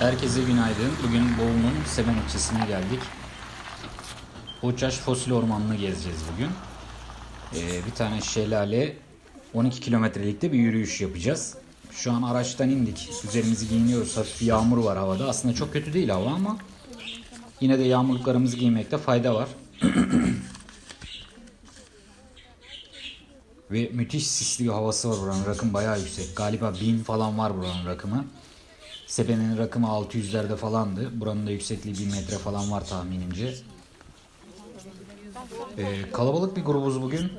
Herkese günaydın. Bugün Bolu'nun Semen ilçesine geldik. Uçaş Fosil Ormanı'nı gezeceğiz bugün. Ee, bir tane şelale 12 kilometrelikte bir yürüyüş yapacağız. Şu an araçtan indik. Üzerimizi giyiniyoruz. Hafif yağmur var havada. Aslında çok kötü değil hava ama yine de yağmurluklarımızı giymekte fayda var. Ve müthiş sisli bir havası var buranın. Rakım bayağı yüksek. Galiba 1000 falan var buranın rakımı. Sepenin rakımı 600'lerde falandı. Buranın da yüksekliği 1000 metre falan var tahminimce. Ee, kalabalık bir grubuz bugün.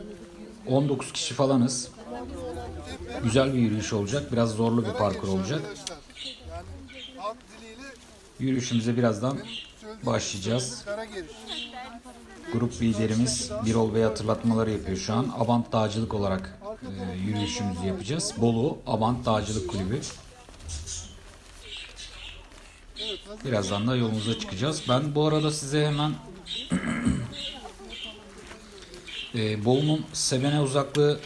19 kişi falanız. Güzel bir yürüyüş olacak. Biraz zorlu bir parkur olacak. Yürüyüşümüze birazdan başlayacağız. Grup liderimiz Birol Bey hatırlatmaları yapıyor şu an. Abant Dağcılık olarak e, yürüyüşümüzü yapacağız. Bolu Abant Dağcılık Kulübü. Birazdan da yolumuza çıkacağız. Ben bu arada size hemen e, Bolu'nun Sevene uzaklığı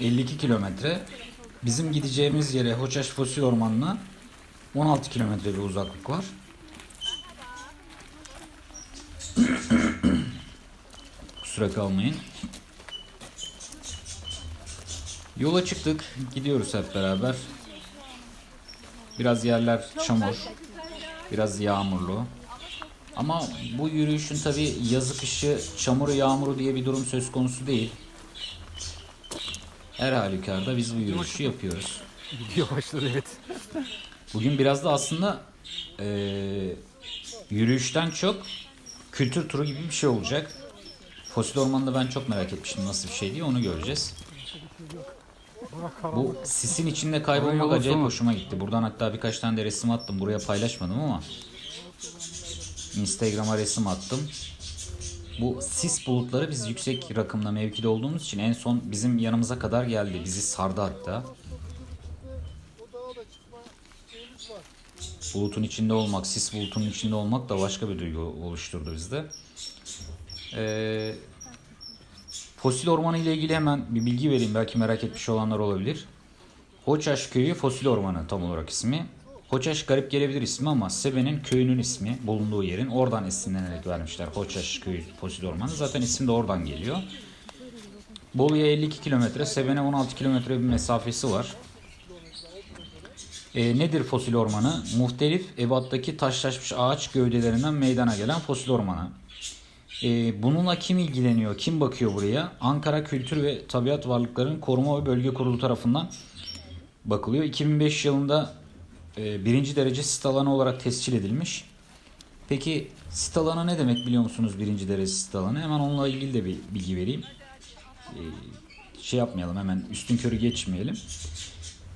52 kilometre. Bizim gideceğimiz yere Hoçaş Fosil Ormanı'na 16 kilometre bir uzaklık var. Kusura kalmayın. Yola çıktık. Gidiyoruz hep beraber. Biraz yerler çamur. Biraz yağmurlu. Ama bu yürüyüşün tabi yazı kışı çamuru yağmuru diye bir durum söz konusu değil. Her halükarda biz bu yürüyüşü yapıyoruz. Video başladı evet. Bugün biraz da aslında eee, yürüyüşten çok kültür turu gibi bir şey olacak. Fosil Ormanı'nda ben çok merak etmiştim nasıl bir şey diye onu göreceğiz. Bu sisin içinde kaybolmak acayip hoşuma gitti. Buradan hatta birkaç tane de resim attım. Buraya paylaşmadım ama Instagram'a resim attım. Bu sis bulutları biz yüksek rakımda mevkide olduğumuz için en son bizim yanımıza kadar geldi. Bizi sardı hatta. Bulutun içinde olmak, sis bulutunun içinde olmak da başka bir duygu oluşturdu bizde. Ee, fosil ormanı ile ilgili hemen bir bilgi vereyim. Belki merak etmiş olanlar olabilir. Hoçaş köyü fosil ormanı tam olarak ismi. Hoçaş garip gelebilir ismi ama Sebe'nin köyünün ismi bulunduğu yerin oradan esinlenerek vermişler. Hoçaş köyü fosil ormanı. Zaten isim de oradan geliyor. Bolu'ya 52 kilometre, Seben'e 16 kilometre bir mesafesi var. E, nedir fosil ormanı? Muhtelif ebattaki taşlaşmış ağaç gövdelerinden meydana gelen fosil ormanı. E, bununla kim ilgileniyor, kim bakıyor buraya? Ankara Kültür ve Tabiat Varlıkları'nın Koruma ve Bölge Kurulu tarafından bakılıyor. 2005 yılında e, birinci derece sit alanı olarak tescil edilmiş. Peki sit alanı ne demek biliyor musunuz birinci derece sit alanı? Hemen onunla ilgili de bir bilgi vereyim. E, şey yapmayalım hemen üstün körü geçmeyelim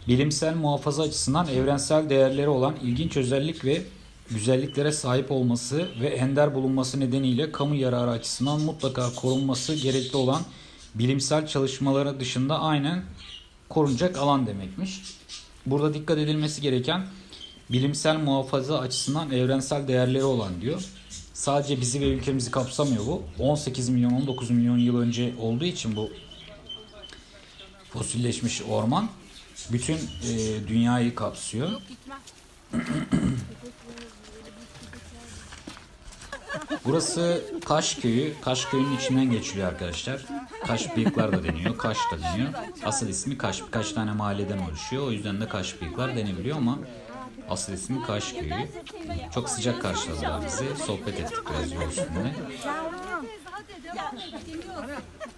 bilimsel muhafaza açısından evrensel değerleri olan ilginç özellik ve güzelliklere sahip olması ve ender bulunması nedeniyle kamu yararı açısından mutlaka korunması gerekli olan bilimsel çalışmaları dışında aynen korunacak alan demekmiş. Burada dikkat edilmesi gereken bilimsel muhafaza açısından evrensel değerleri olan diyor. Sadece bizi ve ülkemizi kapsamıyor bu. 18 milyon 19 milyon yıl önce olduğu için bu fosilleşmiş orman bütün e, dünyayı kapsıyor. Burası Kaş Köyü. Kaş Köyü'nün içinden geçiliyor arkadaşlar. Kaş Bıyıklar da deniyor. Kaş da deniyor. Asıl ismi Kaş. Birkaç tane mahalleden oluşuyor. O yüzden de Kaş Bıyıklar denebiliyor ama asıl ismi Kaş Köyü. Çok sıcak karşıladılar bizi. Sohbet ettik biraz yol üstünde.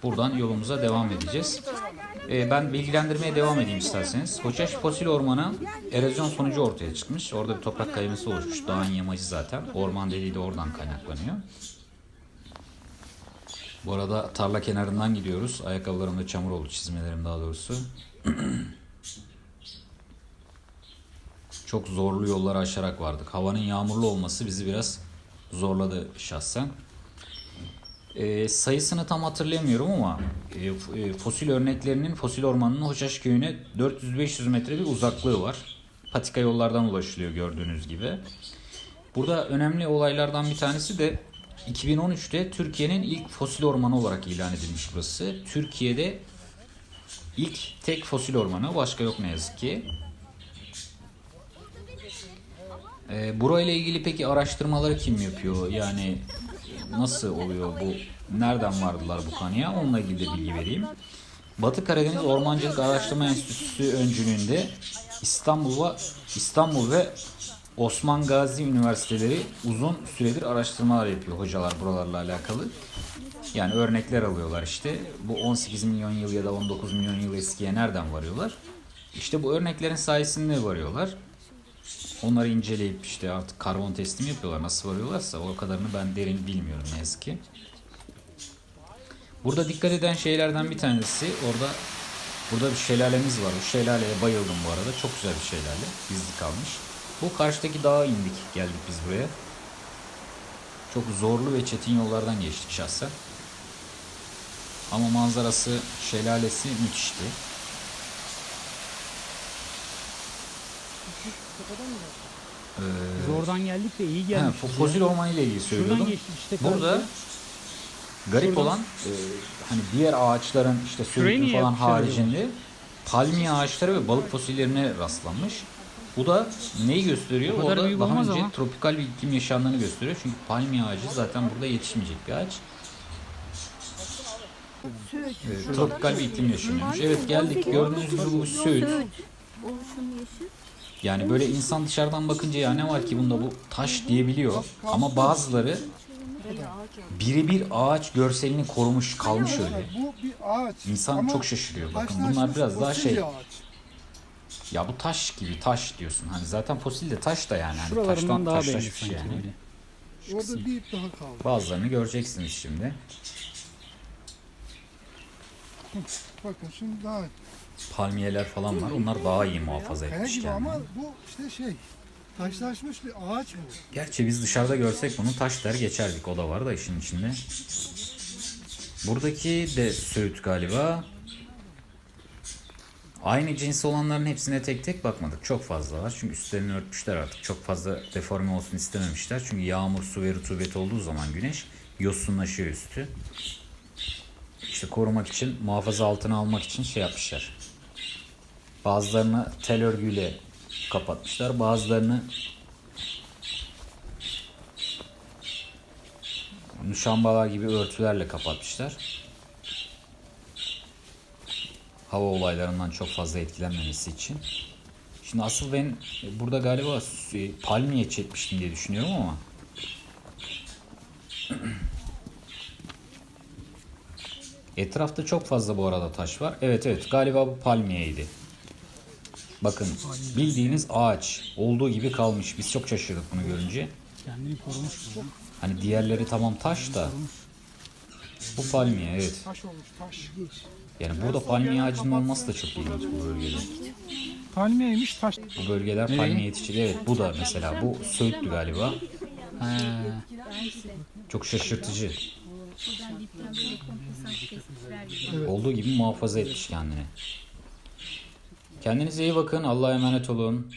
Buradan yolumuza devam edeceğiz. Ee, ben bilgilendirmeye devam edeyim isterseniz. Hoçaş Fosil Ormanı erozyon sonucu ortaya çıkmış. Orada bir toprak kayması oluşmuş. Dağın yamacı zaten. Orman dediği de oradan kaynaklanıyor. Bu arada tarla kenarından gidiyoruz. Ayakkabılarımda çamur oldu, çizmelerim daha doğrusu. Çok zorlu yolları aşarak vardık. Havanın yağmurlu olması bizi biraz zorladı şahsen. E, sayısını tam hatırlayamıyorum ama e, e, fosil örneklerinin fosil ormanının Hoşaş köyüne 400-500 metre bir uzaklığı var. Patika yollardan ulaşılıyor gördüğünüz gibi. Burada önemli olaylardan bir tanesi de 2013'te Türkiye'nin ilk fosil ormanı olarak ilan edilmiş burası. Türkiye'de ilk tek fosil ormanı başka yok ne yazık ki. Ee, burayla ilgili peki araştırmaları kim yapıyor? Yani nasıl oluyor bu? Nereden vardılar bu kanıya? Onunla ilgili de bilgi vereyim. Batı Karadeniz Ormancılık Araştırma Enstitüsü öncülüğünde İstanbul ve İstanbul ve Osman Gazi Üniversiteleri uzun süredir araştırmalar yapıyor hocalar buralarla alakalı. Yani örnekler alıyorlar işte. Bu 18 milyon yıl ya da 19 milyon yıl eskiye nereden varıyorlar? İşte bu örneklerin sayesinde varıyorlar. Onları inceleyip işte artık karbon testi mi yapıyorlar nasıl varıyorlarsa o kadarını ben derin bilmiyorum ne yazık ki. Burada dikkat eden şeylerden bir tanesi orada burada bir şelalemiz var. Bu şelaleye bayıldım bu arada. Çok güzel bir şelale. Gizli kalmış. Bu karşıdaki dağa indik. Geldik biz buraya. Çok zorlu ve çetin yollardan geçtik şahsen. Ama manzarası, şelalesi müthişti. Ee, Biz oradan geldik de iyi geldik. fo- fosil ormanı ile ilgili Şuradan söylüyordum. geçtik işte. Burada karşıya. garip Şuradan- olan e, hani diğer ağaçların işte niye falan haricinde palmiye ağaçları ve balık fosillerine rastlanmış. Bu da neyi gösteriyor? O kadar Orada büyük daha önce ama. tropikal bir iklim yaşandığını gösteriyor. Çünkü palmiye ağacı zaten burada yetişmeyecek bir ağaç. Evet, tropikal bir iklim yaşanıyormuş. Evet geldik gördüğünüz gibi bu Söğüt. Yani böyle insan dışarıdan bakınca ya ne var ki bunda bu taş diyebiliyor. Ama bazıları birebir ağaç görselini korumuş kalmış öyle. Bu bir ağaç. İnsan çok şaşırıyor. Bakın bunlar biraz daha şey. Ya bu taş gibi taş diyorsun. Hani zaten fosil de taş da yani. Hani taştan daha taşlaşmış yani. Orada bir daha kaldı. Bazılarını göreceksiniz şimdi. Bakın şimdi daha Palmiyeler falan var. Onlar daha iyi muhafaza kaya etmiş gibi kendini. ama bu işte şey taşlaşmış bir ağaç bu. Gerçi biz dışarıda görsek bunu taş der geçerdik. O da var da işin içinde. Buradaki de Söğüt galiba. Aynı cinsi olanların hepsine tek tek bakmadık. Çok fazla var. Çünkü üstlerini örtmüşler artık. Çok fazla deforme olsun istememişler. Çünkü yağmur, su ve rutubet olduğu zaman güneş yosunlaşıyor üstü. İşte korumak için, muhafaza altına almak için şey yapmışlar. Bazılarını tel örgüyle kapatmışlar. Bazılarını muşambalar gibi örtülerle kapatmışlar. Hava olaylarından çok fazla etkilenmemesi için. Şimdi asıl ben burada galiba e, palmiye çekmiştim diye düşünüyorum ama Etrafta çok fazla bu arada taş var. Evet evet galiba bu palmiyeydi. Bakın bildiğiniz ağaç olduğu gibi kalmış. Biz çok şaşırdık bunu görünce. Kendini korumuş. Hani diğerleri tamam taş da bu palmiye evet. Taş olmuş taş. Yani burada palmiye ağacının olması da çok ilginç bu bölgede. Palmiyeymiş taş. Bu bölgeler palmiye yetişili. Evet bu da mesela bu Söğütlü galiba. He. Çok şaşırtıcı. Olduğu gibi muhafaza etmiş kendini. Kendinize iyi bakın. Allah'a emanet olun.